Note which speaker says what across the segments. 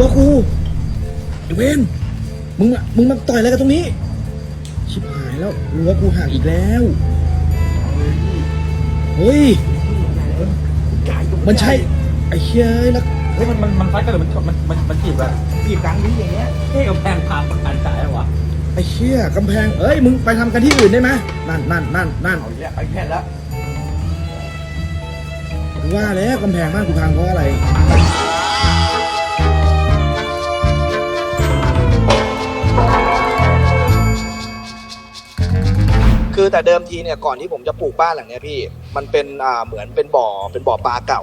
Speaker 1: รั้วกูไอ้เวนมึงมามึงมาต่อยอะไรกันตรงนี้ ชิบหายแล้วรั้วกูห่างอีกแล้วเฮ้ยมันใช่ไอ้เฮ้ยแล้ว
Speaker 2: เฮ้ยมันมันมันฟัดกันหรือมันมันมันมันจีบแบบ
Speaker 3: จีบกลางนี้อย่างเงี้ย
Speaker 2: เท่กับแพงพาประกันจ่ายเหรอวะ
Speaker 1: ไอ้เชี่ยกำแพงเอ้ยมึงไปทำกันที่อื่นได้ไหมนั่นนั่นนั่นนั่น
Speaker 3: เอาอีกแล้วเอาอีกแค่แล้ว
Speaker 1: กูว่าแล้วกำแพงบ้านกูพังเพราะอะไร
Speaker 4: แต่เดิมทีเนี่ยก่อนที่ผมจะปลูกบ้านหลังเนี้ยพี่ มันเป็นอ่าเหมือนเป็นบ่อเป็นบ่อปลาเก่า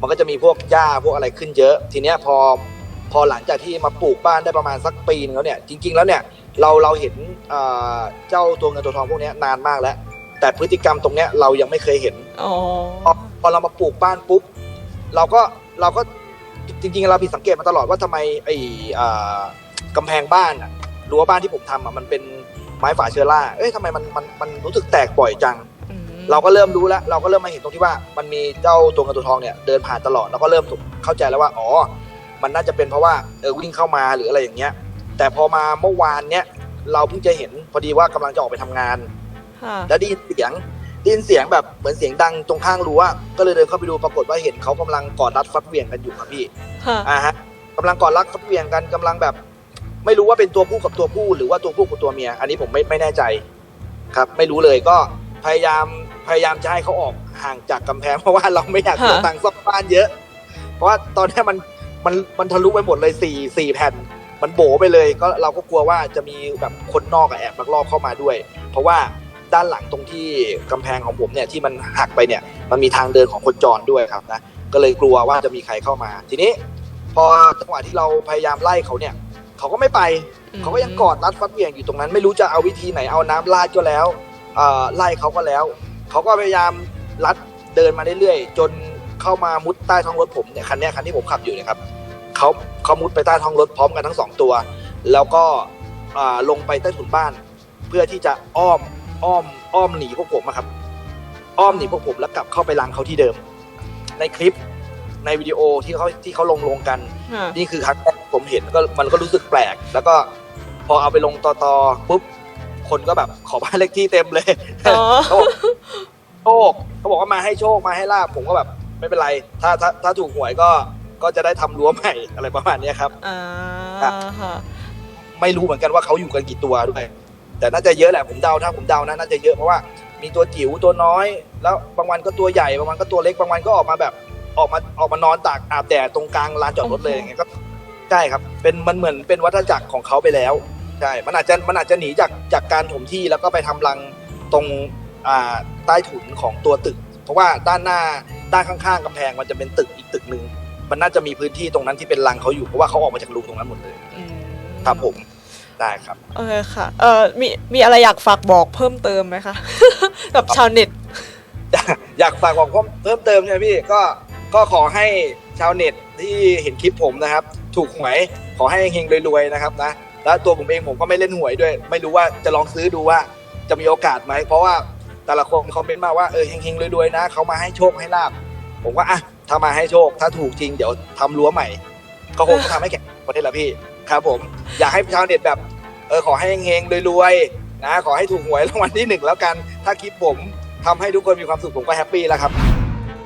Speaker 4: มันก็จะมีพวกหญ้าพวกอะไรขึ้นเยอะ ทีเนี้ยพอพอหลังจากที่มาปลูกบ้านได้ประมาณสักปีนึงแล้วเนี่ยจริง ๆ แล้วเนี่ยเราเราเห็นอ่าเจ้าตัวเงินตัวทองพวกเนี้ยนานมากแล้ว แต่พฤติกรรมตรงเนี้ยเรายังไม่เคยเห็น
Speaker 5: อ๋อ
Speaker 4: พอพอเรามาปลูกบ้านปุ๊บเราก็เราก็จริงๆ เราผิดสังเกตมาตลอดว่าทำไมไอ้อ่ากำแพงบ้านอะรั้วบ้านที่ผมทำอะมันเป็น ไม้ฝาเชอร่าเอ้ยทำไมมันมันมันรู้สึกแตกบ่อยจัง
Speaker 5: อืม
Speaker 4: เราก็เริ่มรู้แล้ว เราก็เริ่มมาเห็นตรงที่ว่ามันมีเจ้าตัวเงินตัวทองเนี่ยเดินผ่านตลอดเราก็เริ่มเข้าใจแล้วว่าอ๋อ มันน่าจะเป็นเพราะว่าเออวิ่งเข้ามาหรืออะไรอย่างเงี้ย แต่พอมาเมื่อวานเนี้ยเราเพิ่งจะเห็นพอดีว่ากำลังจะออกไปทำงาน
Speaker 5: ค่ะ
Speaker 4: แล้วได้ยินเสียงได้ยินเสียงแบบเหมือนเสียงดังตรงข้างรั้วก็เลยเดินเข้าไปดูปรากฏว่าเห็นเขากำลังกอดรัดฟัดเหวี่ยงกันอยู่ครับพี่
Speaker 5: ค่ะ
Speaker 4: อ่าฮะกำลังกอดรัดฟัดเหวี่ยงกันกำลังแบบ ไม่รู้ว่าเป็นตัวผู้กับตัวผู้หรือว่าตัวผู้กับตัวเมีย อันนี้ผมไม่ไม่แน่ใจครับ ไม่รู้เลยก็พยายามพยายามจะให้เขาออกห่างจากกำแพงเพราะว่าเราไม่อยากเสีย
Speaker 5: ฮะ
Speaker 4: ตังค์ซ่อมบ้านเยอะ เพราะว่าตอนเนี้ยมันมันมันทะลุไปหมดเลยสี่สี่แผ่น มันโบไปเลยก็เราก็กลัวว่าจะมีแบบคนนอกอะแอบลักลอบเข้ามาด้วย เพราะว่าด้านหลังตรงที่กำแพงของผมเนี่ยที่มันหักไปเนี่ยมันมีทางเดินของคนจรด้วยครับนะก็เลยกลัวว่าจะมีใครเข้ามา ทีนี้ พอจังหวะที่เราพยายามไล่เขาเนี่ย เขาก็ไม่ไป เขาก็ยังกอดรัดฟัดเหวี่ยงอยู่ตรงนั้น ไม่รู้จะเอาวิธีไหนเอาน้ำราดก็แล้วเอ่อไล่เขาก็แล้ว เขาก็พยายามรัดเดินมาเรื่อยๆ จนเข้ามามุดใต้ท้องรถผมเนี่ยคันเนี้ยคันที่ผมขับอยู่เนะครับเขาเขามุดไปใต้ท้องรถพร้อมกันทั้งสองตัว แล้วก็อ่าลงไปใต้ถุนบ้าน เพื่อที่จะอ้อมอ้อมอ้อมหนีพวกผมอะครับ อ้อมหนีพวกผมแล้วกลับเข้าไปรังเขาที่เดิม ในคลิป ในวิดีโอที่เขาที่เขาลงลงกัน
Speaker 5: ค่ะ
Speaker 4: นี่คือครั้งแรกผมเห็นก็มันก็รู้สึกแปลก แล้วก็พอเอาไปลงต่อต่อปุ๊บคนก็แบบขอบ้านเลขที่เต็มเลย
Speaker 5: อ๋อ
Speaker 4: เขาบอกโชคเขาบอกว่ามาให้โชคมาให้ลาบผมก็แบบไม่เป็นไร ถ้าถ้าถ้าถูกหวยก็ก็จะได้ทำรั้วใหม่อะไรประมาณเนี้ยครับ
Speaker 5: อ่า
Speaker 4: ครับ
Speaker 5: ค่ะ
Speaker 4: ไม่รู้เหมือนกันว่าเขาอยู่กันกี่ตัวด้วย แต่น่าจะเยอะแหละผมเดาถ้าผมเดานะน่าจะเยอะเพราะว่ามีตัวจิ๋วตัวน้อย แล้วบางวันก็ตัวใหญ่บางวันก็ตัวเล็กบางวันก็ออกมาแบบ ออกมาออกมานอนตากอาบแดดตรงกลางลานจอดรถเลยอย่างเงี้ยก็ใช่ครับ เป็นมันเหมือนเป็นวัฏจักรของเขาไปแล้วใช่ มันอาจจะมันอาจจะหนีจากจากการถมที่แล้วก็ไปทำรังตรงอ่าใต้ถุนของตัวตึก เพราะว่าด้านหน้าด้านข้างๆกำแพงมันจะเป็นตึกอีกตึกหนึ่งมันน่าจะมีพื้นที่ตรงนั้นที่เป็นรังเขาอยู่เพราะว่าเขาออกมาจากรูตรงนั้นหมดเลย
Speaker 5: อืม
Speaker 4: ครับผมได้ครับ
Speaker 5: โอเคค่ะเอ่อมีมีอะไรอยากฝากบอกเพิ่มเติมไหมคะกับชาวเน็ต
Speaker 4: อยากฝากบอกเพิ่มเพิ่มเติมเนี่ยพี่ก็ ก็ขอให้ชาวเน็ตที่เห็นคลิปผมนะครับ ถูกหวยขอให้เฮงรวยๆนะครับนะแล้วตัวผมเองผมก็ไม่เล่นหวยด้วย ไม่รู้ว่าจะลองซื้อดูว่าจะมีโอกาสไหมเพราะว่าแต่ละคนคอมเมนต์มาว่าเออเฮงๆรวยๆนะเขามาให้โชคให้ลาบผมก็อะถ้ามาให้โชคถ้าถูกจริงเดี๋ยวทำรั้วใหม่ ก็คงต้องทำให้แข่งประเทศละพี่ครับ ผมอยากให้ชาวเน็ตแบบเออขอให้เฮงๆรวยๆนะขอให้ถูกหวยรางวัลที่หนึ่งแล้วกัน ถ้าคลิปผมทำให้ทุกคนมีความสุขผมก็แฮปปี้แล้วครับ